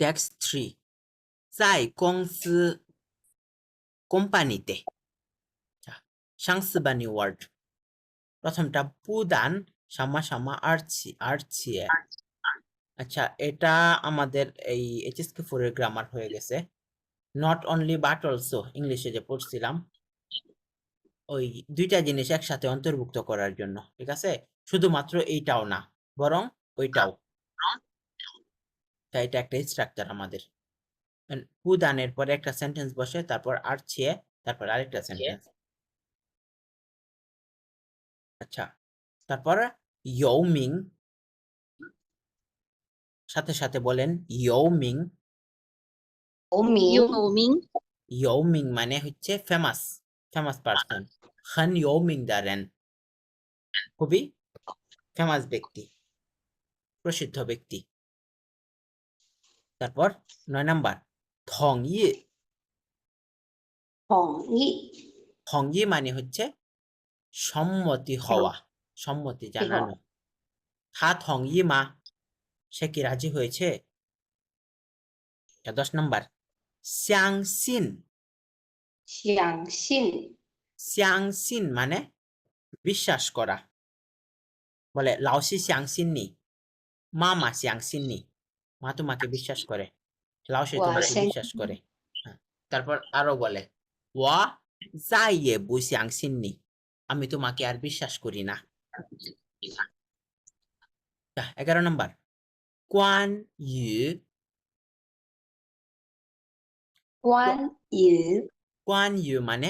Text 3在公司 কোম্পানিতে আচ্ছা, 相似吧 new word প্রথমটা পুদান সামা সামা আর্চি আর্চিয়ে আচ্ছা এটা আমাদের এই এইচএসকে ফোর এর গ্রামার হয়ে গেছে নট অনলি বাট অলসো ইংলিশে যে পড়ছিলাম ওই দুইটা জিনিস একসাথে অন্তর্ভুক্ত করার জন্য ঠিক আছে শুধুমাত্র এইটাও না বরং ওইটাও তাই এটা একটা স্ট্রাকচার আমাদের। হু দানের পরে একটা সেন্টেন্স বসে তারপর আর ছিয়ে তারপর আরেকটা সেন্টেন্স আচ্ছা তারপর ইয়ৌমিং সাথে সাথে বলেন ইয়ৌমিং ইয়ৌমিং ইয়ৌমিং মানে হচ্ছে ফেমাস ফেমাস পার্সন খান ইয়ৌমিং দারেন। খুবই ফেমাস ব্যক্তি প্রসিদ্ধ ব্যক্তি। তারপর নয় নাম্বার থং ইয়ে থং ইয়ে মানে হচ্ছে সম্মতি হওয়া সম্মতি জানানো। হা থং ইয়ে মা সে কি রাজি হয়েছে? দশ নম্বর। শ্যাংসিন শ্যাংসিন শ্যাংসিন মানে বিশ্বাস করা। বলে লাউসি শ্যাংসিন নি মামা শ্যাংসিন নি। মা তোমাকে বিশ্বাস করে। লাউসি ওয়া, তোমাকে বিশ্বাস করে। হ্যাঁ, তারপর আরও বলে ওয়া যাইয়ে বু শ্যাং সিননি আমি তোমাকে আর বিশ্বাস করি না। এগারো নম্বর। কোয়ান ইউ 关于 কোয়ান ইউ মানে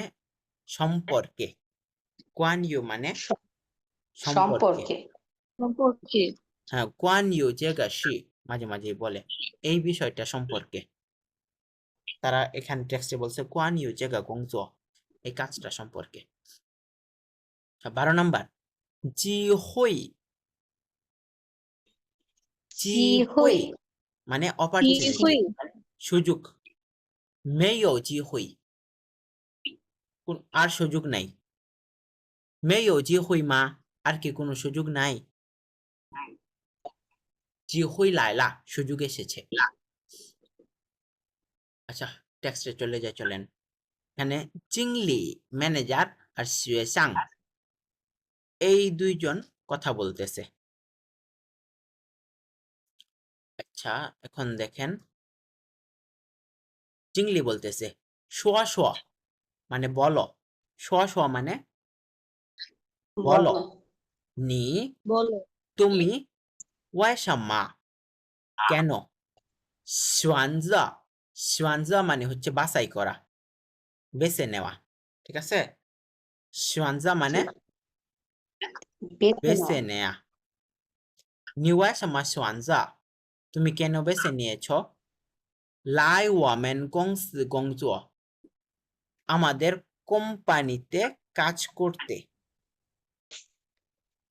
সম্পর্কে। কোয়ান ইউ মানে সম্পর্কে। সম্পর্কে। সম্পর্কে। হ্যাঁ কোয়ান ইউ জেগা শি। মাঝে মাঝে বলে এই বিষয়টা সম্পর্কে তারা এখানে টেক্সটে বলছে কোয়ান ইউ জেগা গংজ এই কাজটা সম্পর্কে। বারো নাম্বার জি হই। জি হই মানে অপরচুনিটি সুযোগ। মেয়ো জি হই। আর সুযোগ নাই। মেয়ো জি হই মা আর কি কোনো সুযোগ নাই? জি হই লাইলা সুযোগ এসেছে আচ্ছা টেক্সটে চলে যায় চলেন এখানে চিংলি ম্যানেজার আর সুয়েসাং এই দুইজন কথা বলতেছে。আচ্ছা এখন দেখেন। চিংলি বলতেছে শোয়া শোয়া। মানে বলো। শোয়া শোয়া মানে? বলো। বলো। নি? বলো। তুমি? ওয়াইসাম্মা কেন সোয়ানজা সোয়ানজা মানে হচ্ছে বাছাই করা বেছে নেওয়া ঠিক আছে সোয়ানজা মানে বেছে বেছে নাও। নেয়া সোয়ানজা তুমি কেন বেছে নিয়েছ লাই ওয়ামেন গংস গংজ আমাদের কোম্পানিতে কাজ করতে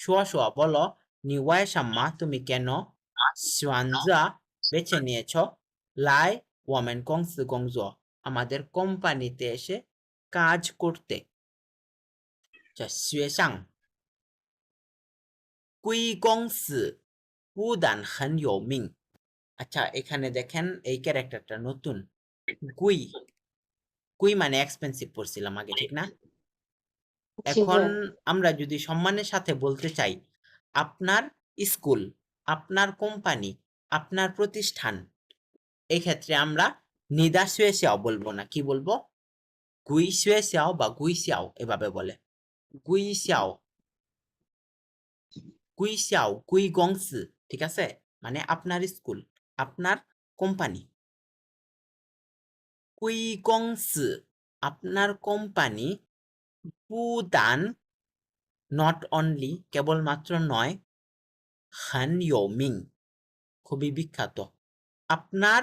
শোয়া শোয়া বলো নিওয়াইশাম্মা তুমি কেন সোয়ানজা বেছে নিয়েছ লাই ওয়ামেন কংস কংজ আমাদের কোম্পানিতে এসে কাজ করতে শুয়েশাং কুই কংসু পুদান হান ইয়মিং আচ্ছা এখানে দেখেন এই ক্যারেক্টারটা নতুন কুই কুই মানে এক্সপেন্সিভ পড়ছিলাম আগে ঠিক না এখন আমরা যদি সম্মানের সাথে বলতে চাই আপনার স্কুল, আপনার কোম্পানি, আপনার প্রতিষ্ঠান। এই ক্ষেত্রে আমরা নিদা শুয়েশাও বলব না, কি বলব? গুই শুয়েশাও বা গুই xiao এভাবে বলে। গুই xiao গুই xiao গুই গংসি, ঠিক আছে? মানে আপনার স্কুল, আপনার কোম্পানি। গুই গংসি, আপনার কোম্পানি পুদান নট অনলি কেবলমাত্র নয় হান ইয়মিং খুবই বিখ্যাত। আপনার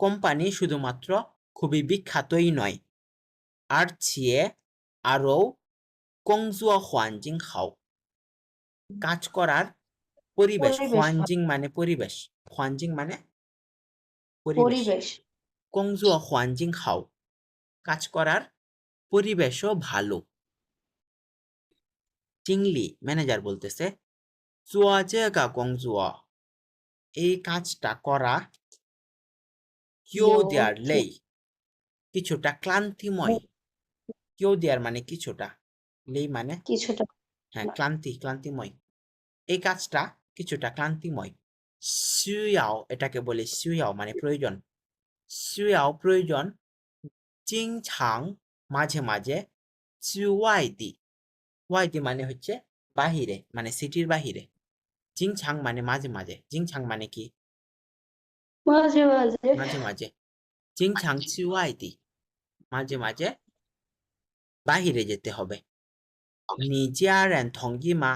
কোম্পানি শুধুমাত্র খুবই বিখ্যাতই নয়। আর ছিয়ে আরও কংজুয়া হোয়ানজিং হাও কাজ করার পরিবেশ। হোয়ানজিং মানে পরিবেশ। হোয়ানজিং মানে পরিবেশ। কংজুয়া হোয়ানজিং হাও কাজ করার পরিবেশও ভালো। চিংলি ম্যানেজার বলতেছে জুয়া জেগা এই কাজটা করা ইউ দেয়ার লেই কিছুটা ক্লান্তিময়। ইউ দেয়ার মানে কিছুটা লেই মানে কিছুটা হ্যাঁ ক্লান্তি। ক্লান্তিময়। এই কাজটা কিছুটা ক্লান্তিময়। সুয়াও এটাকে বলে সুয়াও মানে প্রয়োজন। সুয়াও প্রয়োজন চিং ছাং মাঝে মাঝে চুয়াইদি ওয়াইদি মানে হচ্ছে বাহিরে মানে সিটির বাহিরে। চিং ছাং মানে মাঝে মাঝে। চিং ছাং মানে কি? মাঝে মাঝে। মাঝে মাঝে। চিং ছাং চুয়াইদি মাঝে মাঝে বাহিরে যেতে হবে। নি জিয়ারান থঙ্গি মা।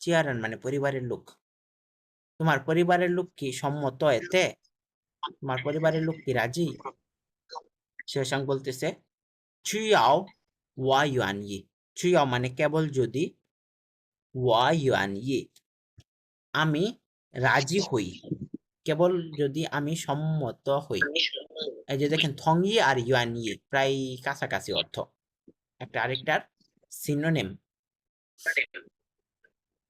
জিয়ারান মানে পরিবারের লোক। তোমার পরিবারের লোক কি সম্মত এতে? তোমার পরিবারের লোক কি রাজি? শেষাং বলতেছে চুয়াও ওয়া ইউয়ান ই। চুয়াও মানে কেবল যদি ওয়া ইউয়ান ই আমি রাজি হই কেবল যদি আমি সম্মত হই। এই যে দেখেন থং ই আর ইউয়ান ইয়ে প্রায় কাছাকাছি অর্থ। একটা আরেকটার সিনোনিম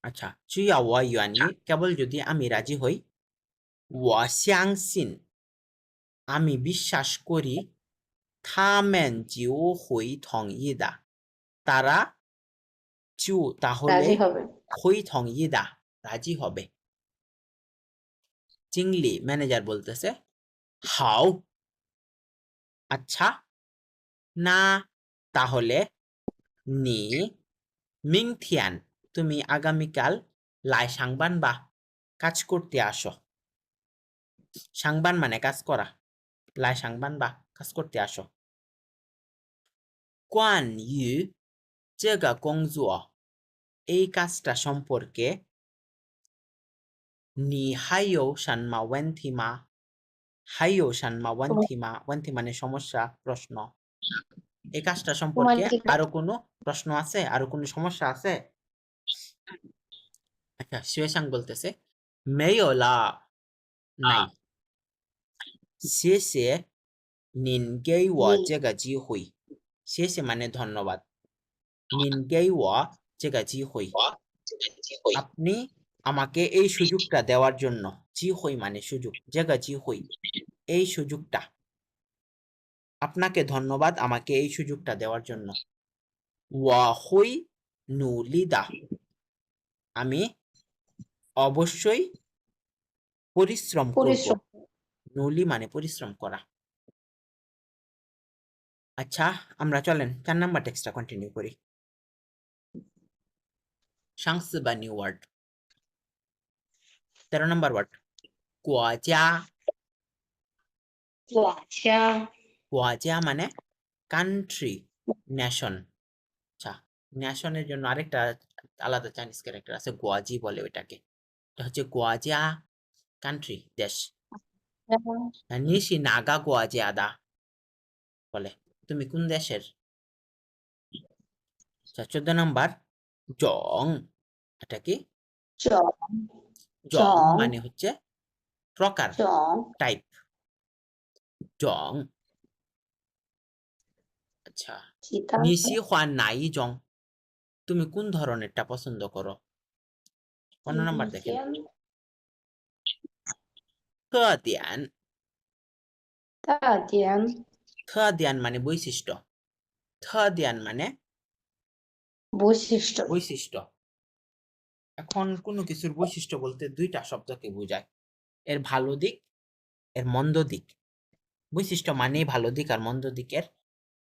আচ্ছা চুয়া ওয়া ইউয়ান ইয়ে কেবল যদি আমি রাজি হই ওয়া সিন। আমি বিশ্বাস করি থামেন জিও হই থং ইদা তারা চু তাহলে হই থং ইদা রাজি হবে। চিংলি ম্যানেজার বলতেছে হাও আচ্ছা না তাহলে নি মিংথিয়ান তুমি আগামীকাল লাই সাংবান বা কাজ করতে আসো। সাংবান মানে কাজ করা লাই সাংবান বা কাজ করতে আসো। 关于 জেগা গংজুয়া এই কাজটা সম্পর্কে নি হাইও সানমা ওয়েন্থিমা হাইও সানমা ওয়েন্থিমা ওয়েন্থি মানে সমস্যা প্রশ্ন。এই কাজটা সম্পর্কে আরও কোনো প্রশ্ন আছে? আরও কোনো সমস্যা আছে? আচ্ছা শিবেশাং বলতেছে মেয়ো না নাই。শেষে নিন গেই ওয়া জেগা জি হুই শেষে মানে ধন্যবাদ 您给我这个机会 আপনি আমাকে এই সুযোগটা দেওয়ার জন্য জিহই মানে সুযোগ জায়গা জিহই এই সুযোগটা আপনাকে ধন্যবাদ আমাকে এই সুযোগটা দেওয়ার জন্য ওয়াহই নুলিদা আমি অবশ্যই পরিশ্রম করব পরিশ্রম নুলি মানে পরিশ্রম করা আচ্ছা আমরা চলেন চার নাম্বার টেক্সটটা কন্টিনিউ করি সাংস বা নিউ ওয়ার্ড তেরো নাম্বার ওয়ার্ড কোয়াজা 国家。কোয়াজা মানে কান্ট্রি নেশন আচ্ছা নেশনের জন্য আরেকটা আলাদা চাইনিজ ক্যারেক্টার আছে গোয়াজি বলে ওইটাকে। এটা হচ্ছে গোয়াজা কান্ট্রি দেশ। নিশি নাগা গোয়াজে আদা বলে। তুমি কোন দেশের? আচ্ছা চোদ্দ নাম্বার জং এটা কি? জং মানে হচ্ছে প্রকার টাইপ জং। আচ্ছা। নিশি হওয়া নাই জং। তুমি কোন ধরনেরটা পছন্দ করো? কোন নাম্বার দেখে ধ্যান ধ্যান মানে বৈশিষ্ট্য। ধ্যান মানে বৈশিষ্ট্য। বৈশিষ্ট্য। এখন কোনো কিছুর বৈশিষ্ট্য বলতে দুইটা শব্দকে বোঝায়। এর ভালো দিক, এর মন্দ দিক। বৈশিষ্ট্য মানেই ভালো দিক আর মন্দ দিকের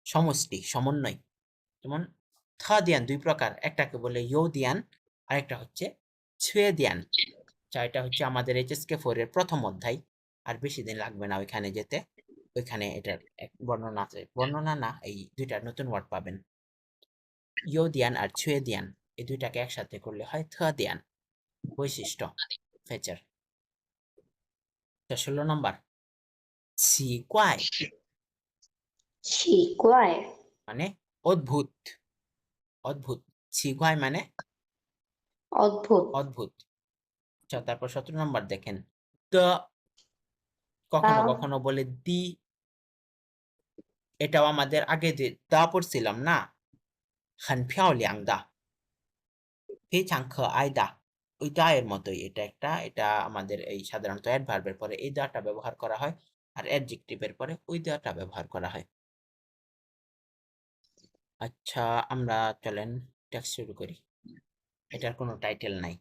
সমষ্টি, সমন্বয়। যেমন থদিয়ান দুই প্রকার, একটাকে বলে ইয়োদিয়ান আর একটা হচ্ছে ছুয়েদিয়ান। এটা হচ্ছে আমাদের এইচএসকে ফোর এর প্রথম অধ্যায়। আর বেশি দিন লাগবে না ওইখানে যেতে। ওইখানে এটার বর্ণনা আছে। বর্ণনা না, এই দুইটা নতুন ওয়ার্ড পাবেন। ইয়োদিয়ান আর ছুয়েদিয়ান এই দুইটাকে একসাথে করলে হয় থদিয়ান বৈশিষ্ট্য ফেচার। ষোলো নম্বর ছিকুয়াই 奇怪 মানে অদ্ভুত অদ্ভুত। ছিকুয়াই মানে অদ্ভুত। অদ্ভুত। আচ্ছা তারপর সতেরো নম্বর দেখেন। দ কখনো কখনো বলে দি। এটাও আমাদের আগে যে দা পড়ছিলাম না? 很漂亮的非常可爱的ওই দা এর মতোই এটা একটা এটা আমাদের এই সাধারণত অ্যাডভার্বের পরে এই দাটা ব্যবহার করা হয় আর অ্যাডজেক্টিভের পরে ওই দেওয়াটা ব্যবহার করা হয় আচ্ছা আমরা চলেন টেক্সট শুরু করি এটার কোনো টাইটেল নাই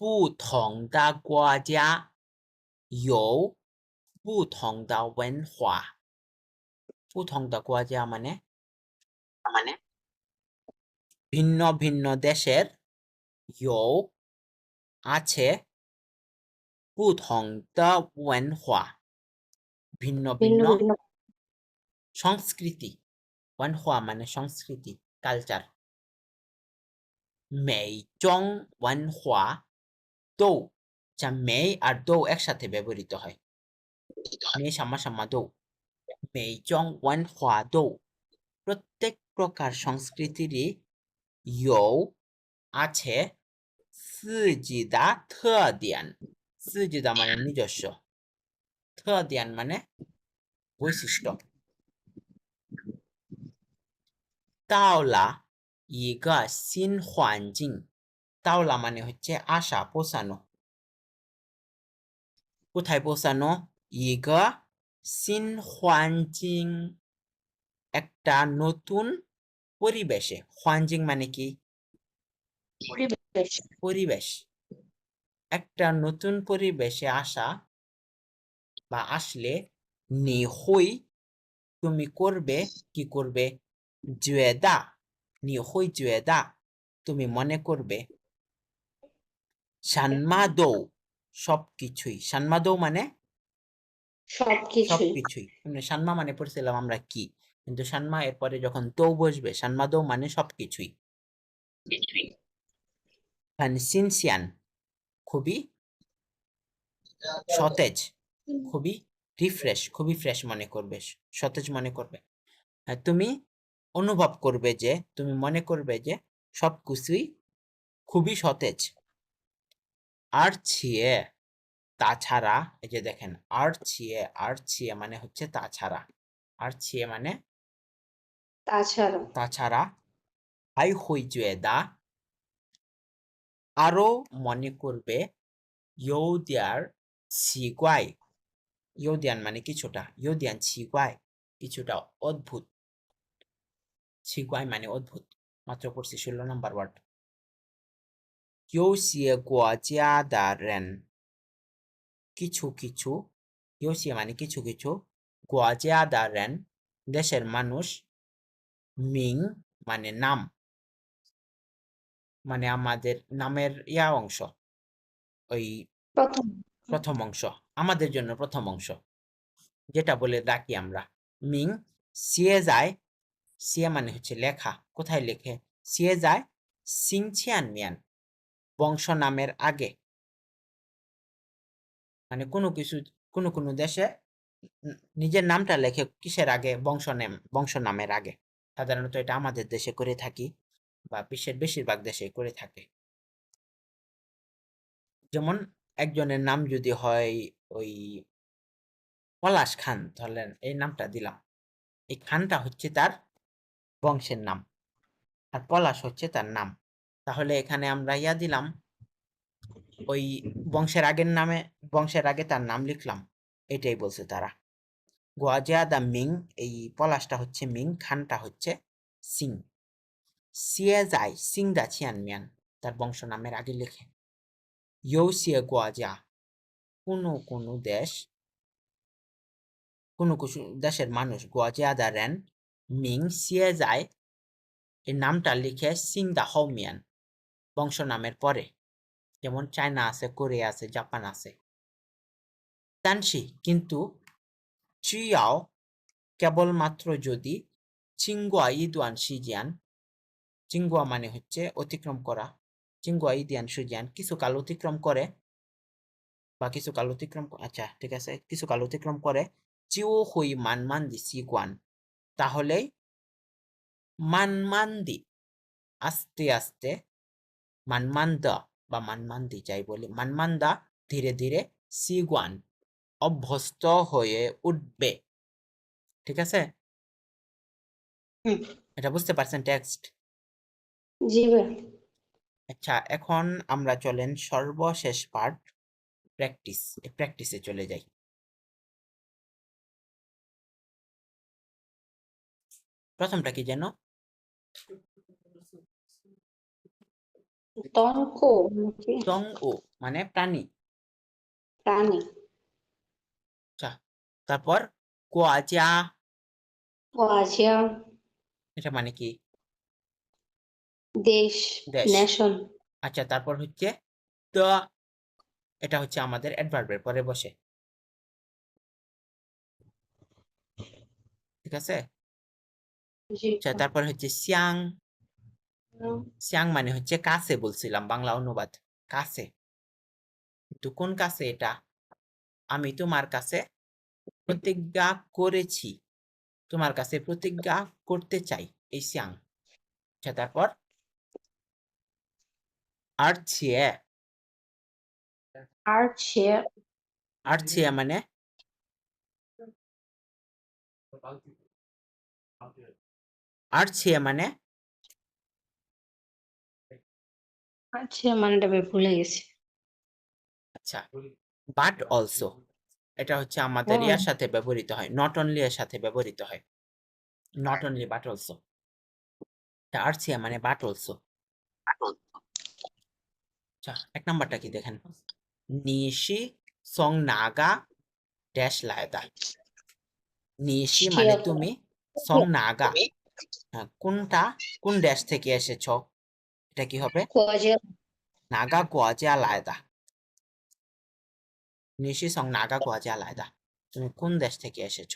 不同的国家有不同的文化。不同的国家মানে মানে? ভিন্ন ভিন্ন দেশের ইউ আছে। ভিন্ন ভিন্ন সংস্কৃতি। হওয়া মানে সংস্কৃতি কালচার মেই চং হওয়া দৌ যা মেই আর দৌ একসাথে ব্যবহৃত হয়। মেয়ে সামা সামা দৌ। মেই চং হওয়া দৌ। প্রত্যেক প্রকার সংস্কৃতিরই ইউ আছে। সিজিদা থিয়ান সুজিদা মানে নিজস্ব। থিয়ান মানে বৈশিষ্ট্য। তাওলা, ইগা, সিন হুয়ানজিং তাওলা মানে হচ্ছে আশা, পোষানো। কোথায় পোষানো? ইগা, সিন হুয়ানজিং একটা নতুন পরিবেশে 环境 মানে কি? পরিবেশ। পরিবেশ। একটা নতুন পরিবেশে আসা বা আসলে নিহই তুমি করবে কি করবে? জুয়েদা। নিহই জুয়েদা তুমি মনে করবে? সানমাদৌ সবকিছুই। সানমাদৌ মানে? সবকিছুই। সবকিছুই। মানে সানমা মানে পড়ছিলাম আমরা কি? কিন্তু সানমা এরপরে যখন দৌ বসবে সানমাদৌ মানে সবকিছুই। সিনসিয়ান খুবই সতেজ খুবই রিফ্রেশ খুবই ফ্রেশ মনে করবে সতেজ মনে করবে। তুমি অনুভব করবে যে তুমি মনে করবে যে সব কিছুই খুবই সতেজ। আর ছিয়ে তাছাড়া এই যে দেখেন আর ছিয়ে আর ছিয়ে মানে হচ্ছে তাছাড়া। আর ছিয়ে মানে তাছাড়া তাছাড়া হই হুইজুয়েদা আরও মনে করবে ইউদিয়ার ছিগুয়াই ইউদিয়ান মানে কিছুটা ইউদিয়ান ছিগুয়াই কিছুটা অদ্ভুত ছিগুয়াই মানে অদ্ভুত মাত্র পড়ছি ষোলো নম্বর ওয়ার্ড ইউসিয়ে গুয়াজিয়াদা রেন কিছু কিছু ইউসিয়ে মানে কিছু কিছু গোয়াজিয়া দা রেন দেশের মানুষ মিং মানে নাম। মানে আমাদের নামের ইয়া অংশ। ওই প্রথম। প্রথম অংশ। আমাদের জন্য প্রথম অংশ। যেটা বলে ডাকি আমরা। মিং সিয়ে যায় সিয়ে মানে হচ্ছে লেখা। কোথায় লেখে? সিয়ে যায় সিংছিয়ান মিয়ান বংশ নামের আগে। মানে কোনো কিছু কোনো কোনো দেশে নিজের নামটা লেখে কিসের আগে? বংশ নেম বংশ নামের আগে। সাধারণত এটা আমাদের দেশে করে থাকি বা বিশ্বের বেশিরভাগ দেশে করে থাকে। যেমন একজনের নাম যদি হয় ওই পলাশ খান ধরলেন এই নামটা দিলাম। এই খানটা হচ্ছে তার বংশের নাম। আর পলাশ হচ্ছে তার নাম। তাহলে এখানে আমরা ইয়া দিলাম, ওই বংশের আগের নামে, বংশের আগে তার নাম লিখলাম। এটাই বলছে তারা। গোয়াজিয়া দা মিং, এই পলাশটা হচ্ছে মিং, খানটা হচ্ছে সিং। সিয়ে যায় সিং দা ছিয়ান মিয়ান তার বংশ নামের আগে লেখে। ইউ সিয়ে গোয়াজিয়া, কোনো কোনো দেশ, কোনো কিছু, দেশের মানুষ, গোয়াজিয়া দা রেন, মিং, সিয়ে যায় এই নামটা লিখে সিং দা হাও মিয়ান বংশ নামের পরে। যেমন চায়না আছে, কোরিয়া আছে, জাপান আছে। তানসি, কিন্তু চিয়াও কেবলমাত্র যদি চিঙ্গুয়া ইদুয়ান সিজিয়ান চিঙ্গুয়া মানে হচ্ছে অতিক্রম করা চিঙ্গুয়া ইদিয়ান সুজিয়ান কিছু কাল অতিক্রম করে বা কিছু কাল অতিক্রম আচ্ছা ঠিক আছে কিছু কাল অতিক্রম করে চিও হুই মানমান্দি সিগুয়ান তাহলেই মানমান্দি আস্তে আস্তে মানমান্দা বা মানমান্দি যাই বলি, মানমান্দা ধীরে ধীরে সিগুয়ান অভ্যস্ত হয়ে উঠবে। ঠিক আছে? এটা বুঝতে পারছেন টেক্সট? জি আচ্ছা এখন আমরা চলেন সর্বশেষ পার্ট প্র্যাকটিস প্র্যাকটিসে চলে যাই। প্রথমটা কি যেন? তঙ্ক মানে প্রাণী। প্রাণী। তারপর কোয়াজা। ওয়াজিয়া এটা মানে কি? দেশ। নেশন আচ্ছা তারপর হচ্ছে দ্য এটা হচ্ছে আমাদের অ্যাডভার্বের পরে বসে। ঠিক আছে? আচ্ছা তারপর হচ্ছে সিয়াং সিয়াং মানে হচ্ছে কাছে বলছিলাম বাংলা অনুবাদ। কাছে। কিন্তু কোন কাছে এটা? আমি তোমার কাছে প্রতিজ্ঞা করেছি। তোমার কাছে প্রতিজ্ঞা করতে চাই এই সিয়াং আচ্ছা তারপর? আর ছিয়ে। আর সে আর ছিয়ে মানে? আর ছিয়ে মানে? মানেটা ভুলে গেছি। আচ্ছা বাট অলসো এটা হচ্ছে আমাদের। ইয়ার সাথে ব্যবহৃত হয়। নট অনলি এর সাথে ব্যবহৃত হয়। নট অনলি বাট অলসো মানে বাট অলসো আচ্ছা এক নাম্বারটা কি দেখেন? নিশি সং নাগা ড্যাশ লায়দা। নিশি মানে তুমি সং নাগা। হ্যাঁ, কোনটা? কোন ড্যাশ থেকে এসেছ? এটা কি হবে? নাগা গোয়াজিয়া লায়দা। নিশি সং নাগা কোয়াজা আলাদা তুমি কোন দেশ থেকে এসেছ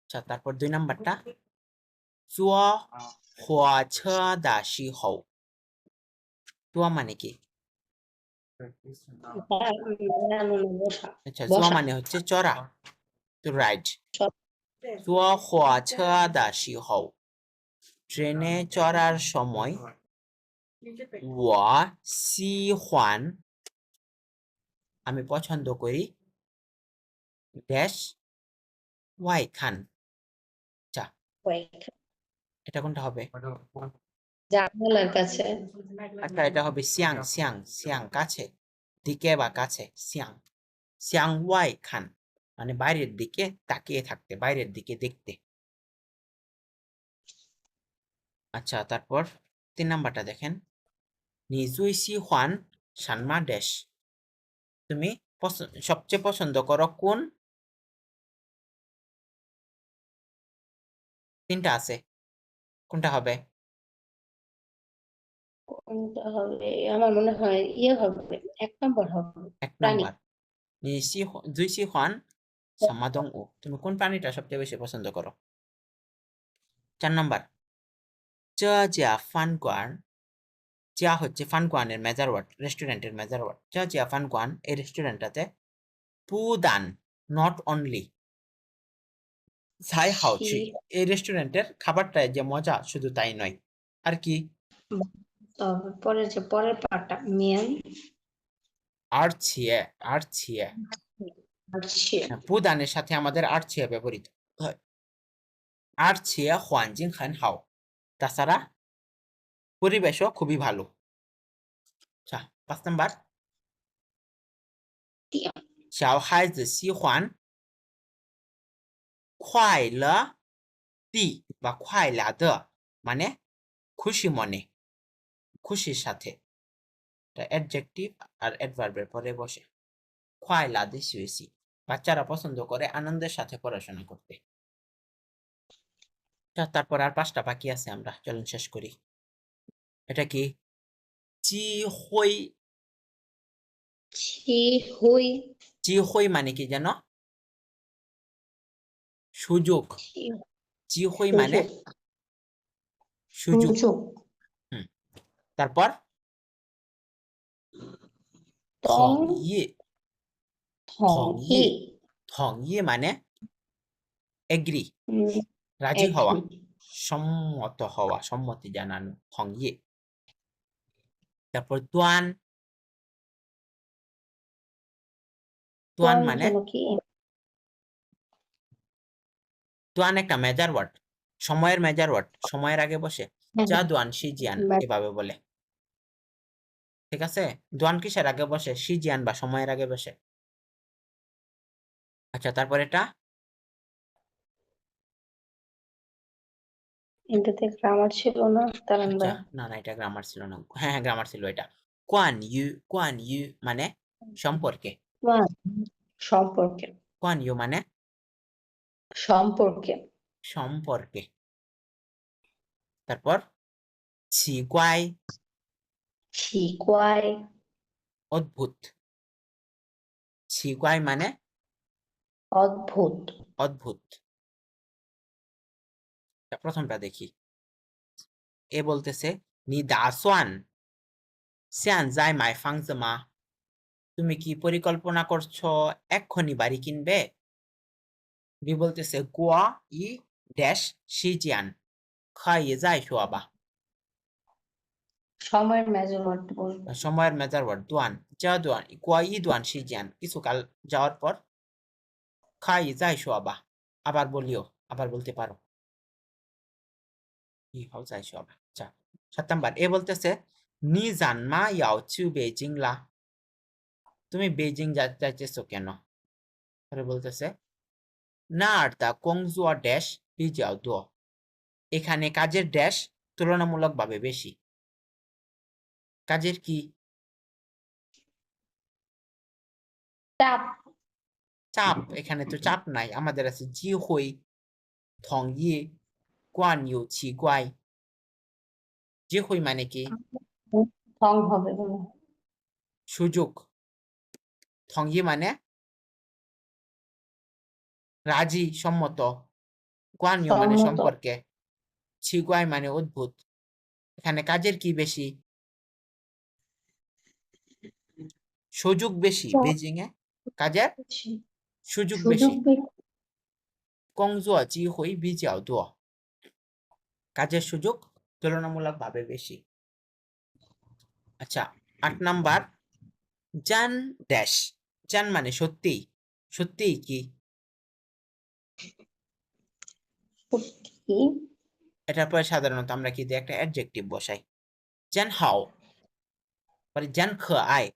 আচ্ছা তারপর দুই নাম্বারটা। চুয়া হুয়া ছ দাসি হও। চুয়া মানে কি? আচ্ছা চুয়া মানে হচ্ছে চড়া। তো রাইট চুয়া হুয়া ছ দাসি হও। ট্রেনে চড়ার সময় ওয়া সি হুয়ান আমি পছন্দ করি ড্যাশ ওয়াই খান। Wait, এটা কোনটা হবে? জানালার কাছে। আচ্ছা এটা হবে সিয়াং সিয়াং সিয়াং কাছে। দিকে বা কাছে সিয়াং সিয়াং ওয়াই খান। মানে বাইরের দিকে তাকিয়ে থাকতে বাইরের দিকে দেখতে। আচ্ছা তারপর তিন নাম্বারটা দেখেন। নিজুই সি হান সানমা ড্যাশ তুমি সবচেয়ে পছন্দ করো কোন? তিনটা আছে। কোনটা হবে? কোনটা হবে? আমার মনে হয় ইয়ে হবে এক নম্বর হবে এক প্রাণী। নাম্বার। নি দুই সি হান সামাদং ও তুমি কোন প্রাণীটা সবচেয়ে বেশি পছন্দ করো? চার নাম্বার। চ জিয়া ফান কোয়ান জিয়া হচ্ছে ফান কোয়ানের মেজার ওয়ার্ড রেস্টুরেন্টের মেজার ওয়ার্ড চ জিয়া ফান কোয়ান এই রেস্টুরেন্টটাতে পুদান নট অনলি ছাই হাউচি? এই রেস্টুরেন্টের খাবারটায় যে মজা শুধু তাই নয়। আর কি? পরের যে পরের পার্টটা মেন। আর ছিয়ে আর ছিয়ে হ্যাঁ, পুদানের সাথে আমাদের আর ছিয়ে ব্যবহৃত হয়। আর ছিয়ে হোয়ানজিং হান হাও তাছাড়া পরিবেশও খুবই ভালো। আচ্ছা পাঁচ নাম্বার। চাও হাই জি সি হুয়ান খোয়াই ল দি বা খোয়াই লা দ মানে খুশি মনে খুশির সাথে। অ্যাডজেক্টিভ আর অ্যাডভার্বের পরে বসে। খোয়াই লা দি সুয়েসি বাচ্চারা পছন্দ করে আনন্দের সাথে পড়াশোনা করতে। আচ্ছা, তারপর আর পাঁচটা বাকি আছে আমরা, চলুন শেষ করি। এটা কি? জি হই হই মানে কি জানো সুযোগ। হই মানে? সুযোগ। তারপর? মানে? এগ্রি। রাজি হওয়া। সম্মত হওয়া। সম্মতি জানানো। থংয়ে তারপর তোয়ান তোয়ান মানে তোয়ান একটা মেজার ওয়ার্ড সময়ের মেজার ওয়ার্ড সময়ের আগে বসে। হ্যাঁ, যা দোয়ান সি জিয়ান মে- এভাবে বলে। ঠিক আছে? দোয়ান কিসের আগে বসে? সিজিয়ান বা সময়ের আগে বসে। আচ্ছা তারপর এটা? এটাতে গ্রামার ছিল না দাঁড়ান আচ্ছা। ভাই না না এটা গ্রামার ছিল না। হ্যাঁ হ্যাঁ গ্রামার ছিল এটা। কোয়ান ইউ কোয়ান ইউ মানে সম্পর্কে। সম্পর্কে। কোয়ান ইউ মানে? সম্পর্কে। সম্পর্কে। তারপর? ছিগুয়াই শিকোয়াই অদ্ভুত। ছিগুয়াই মানে? অদ্ভুত। অদ্ভুত। প্রথমটা দেখি। এ বলতেছে নি দাসওয়ান সিয়ান যাই মাই ফাংজমা তুমি কি পরিকল্পনা করছ এক্ষুনি বাড়ি কিনবে? বি বলতেছে গুয়া ই ড্যাশ সিজিয়ান খাইয়ে যাই শোয়াবা সময়ের মেজারমেন্ট বলবে সময়ের মেজার ওয়ার্ড দোয়ান যা দোয়ান গুয়া ই দোয়ান সিজিয়ান কিছুকাল যাওয়ার পর খাইয়ে যাই শোয়াবা আবার বলিও আবার বলতে পারো। ই হাও যাই শোয়াবা আচ্ছা সাত নাম্বার এ বলতেছে নি জান মা ইয়াও চু বেজিং লা তুমি বেজিং যাইতেছো কেন পরে বলতেছে না আর দা কংজুয়া ড্যাশ বিজাও দো এখানে কাজের ড্যাশ তুলনামূলকভাবে বেশি। কাজের কি? চাপ চাপ এখানে তো চাপ নাই আমাদের আছে জি হই থং ই গুয়ান ইউ ছি গুয়াই জি হই মানে কি ঠং হবে মনে হয়। সুযোগ থং ই মানে রাজি সম্মত গুয়ান ইউ মানে সম্মত। সম্পর্কে ছি গুয়াই মানে অদ্ভুত এখানে কাজের কি বেশি সুযোগ বেশি চাপ। বেজিং এ কাজের সুযোগ সুযোগ বেশি বেশি। 工作机会比较多 কাজের সুযোগ তুলনামূলকভাবে বেশি। আচ্ছা আট নাম্বার জান ড্যাশ। জান মানে সত্যি সত্যি কি? এটার পরে সাধারণত আমরা কি দিই? একটা অ্যাডজেক্টিভ বসাই। জান হাও পরে জান খ আই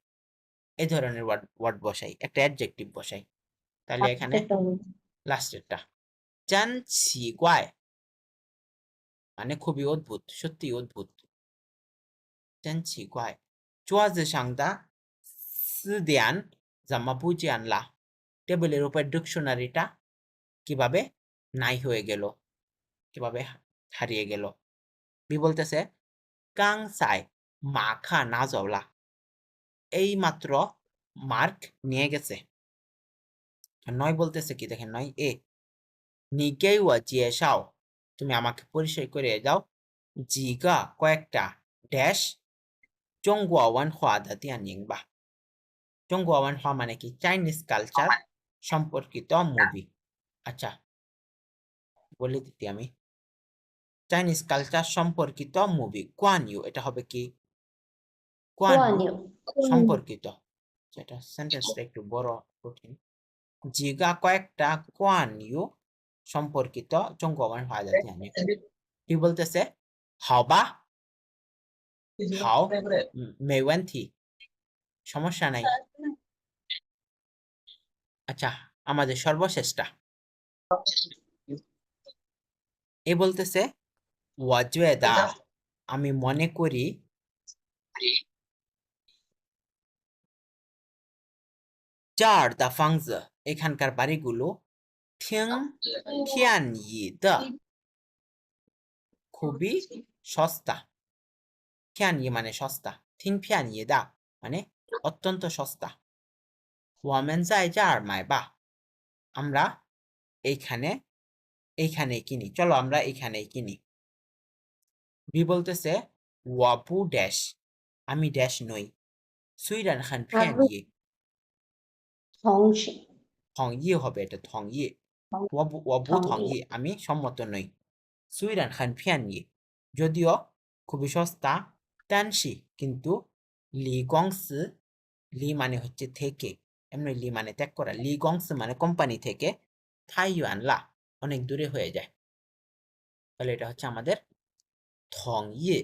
এই ধরনের ওয়ার্ড ওয়ার্ড বসাই একটা অ্যাডজেক্টিভ বসাই। তাহলে এখানে লাস্টেরটা জান ছি গুয়াই মানে খুবই অদ্ভুত সত্যি অদ্ভুত জান ছি গুয়াই 桌子上的词典怎么不见了টেবিলের উপর ডিকশনারিটা কিভাবে নাই হয়ে গেল কিভাবে হারিয়ে গেল বি বলতেছে কাং সাই মাখা না যাওলা এই মাত্র মার্ক নিয়ে গেছে আর নয় বলতেছে কি দেখেন নয় এ নি গে ওয়া জিয়েশাও তুমি আমাকে পরিচয় করে দাও। জিগা কয়েকটা ড্যাশ। জঙ্গুয়াওয়ান হওয়া দা দিয়ানিং বা হওয়া মানে কি? চাইনিজ কালচার সম্পর্কিত মুভি আচ্ছা। বলে দিতে আমি। চাইনিজ কালচার সম্পর্কিত মুভি কোয়ান ইউ এটা হবে কি? কোয়ান ইউ সম্পর্কিত। যেটা সেন্টেন্সটা একটু বড় কঠিন। জিগা কয়েকটা কোয়ান ইউ সম্পর্কিত জঙ্গমান হওয়া যাচ্ছে আমি কি বলতেছে? হাওবা হাও মেওয়ান্থি সমস্যা নাই। আচ্ছা আমাদের সর্বশেষটা। এ বলতেছে ওয়াজুয়েদা আমি মনে করি চার দা ফাংজ এখানকার বাড়িগুলো থিং থিয়ান ই দা খুবই সস্তা থিয়ান ই মানে সস্তা থিং ফিয়ান ই দা মানে অত্যন্ত সস্তা ওয়ামেন যাই যার মায় বা আমরা এইখানে এইখানে কিনি চলো আমরা এইখানেই কিনি বি বলতেছে ওয়াপু ড্যাশ আমি ড্যাশ নই সুইরান খান ফিয়ান আবু- ইয়ে 同时 থং ইয়ে হবে এটা থং ইয়ে 同 我不我不同同意 意আমি সম্মত নই 虽然很便宜 যদিও খুবই সস্তা 但是কিন্তু লি গংস লি মানে হচ্ছে থেকে এমনি লি মানে ত্যাগ করা লি গংস মানে কোম্পানি থেকে থাইওয়ান লা অনেক দূরে হয়ে যায় তাহলে এটা হচ্ছে আমাদের থং ইয়ে